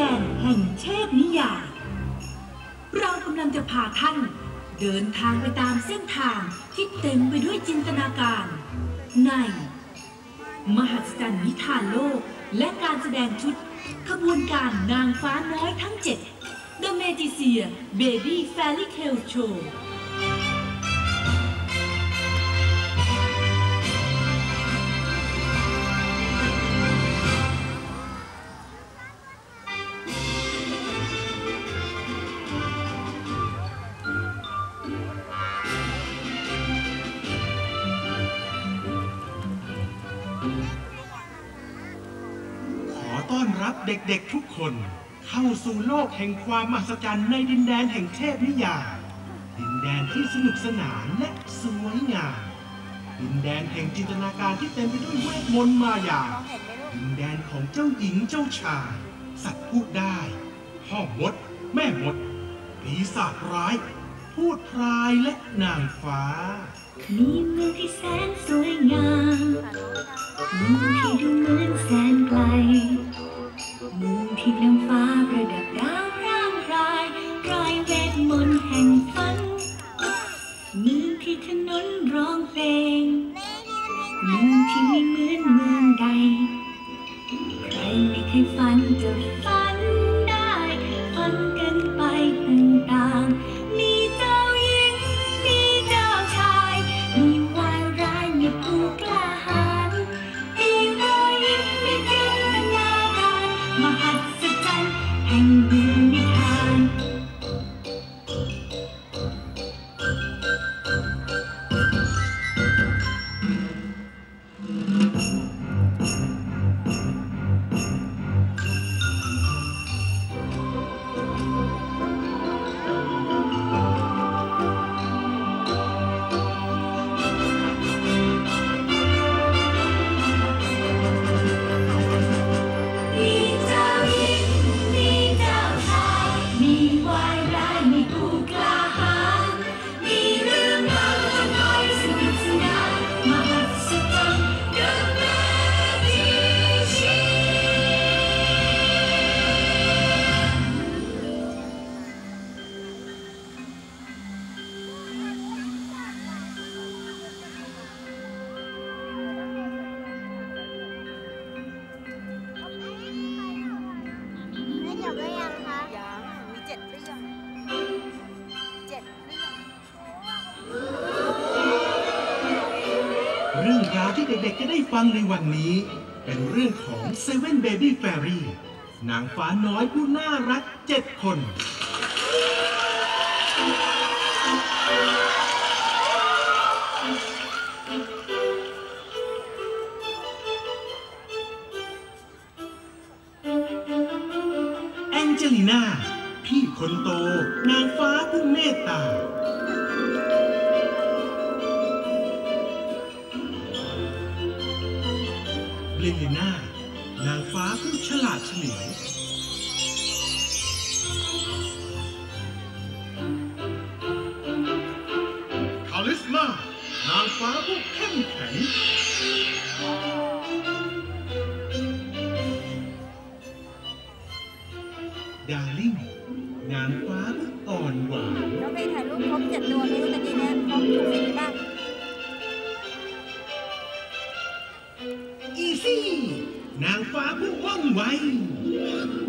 ดนแดนแห่งเทพนิยายเรากำลังจะพาท่าน เดินทางไปตามเส้นทางที่เต็มไปด้วยจินตนาการ ใน มหัศจรรย์นิทานโลกและการแสดงชุด ขบวนการนางฟ้าน้อยทั้ง7 The Magician Baby Fairy Tale Show ขอต้อนรับเด็กๆทุกคนเข้าสู่โลกแห่งความมหัศจรรย์ในดินแดนแห่งเทพนิยายดินแดนที่สนุกสนานและสวยงาม ดินแดนแห่งจินตนาการที่เต็มไปด้วยเวทมนต์มายา ดินแดนของเจ้าหญิงเจ้าชาย สัตว์พูดได้ พ่อมด แม่มด ปีศาจร้าย พูดพรายและนางฟ้า มีเมืองที่แสนสวยงามเมืองที่ดูเหมือนแสนไกลเมืองที่นำฟ้าประดับดาวร่างรายรายเวทมนต์แห่งฝันเมืองที่ถนนร้องเพลงเมืองที่ไม่เหมือนเมืองใด ใครไม่เคยฝันจะ เรื่องราวที่เด็กๆจะได้ฟังในวันนี้ เป็นเรื่องของ Seven Baby Fairy นางฟ้าน้อยผู้น่ารักเจ็ดคน แองเจลิน่า พี่คนโต นางฟ้าผู้เมตตา เลเลน่านางฟ้าผู้ฉลาดเฉลียวคาลิสมานางฟ้าผู้เข้มแข็งดาริ่งนางฟ้าอ่อนหวานน้องเพลงถ่ายรูปครบเจ็ดตัวไม่รู้ตะกี้เนี่ยครบ นาง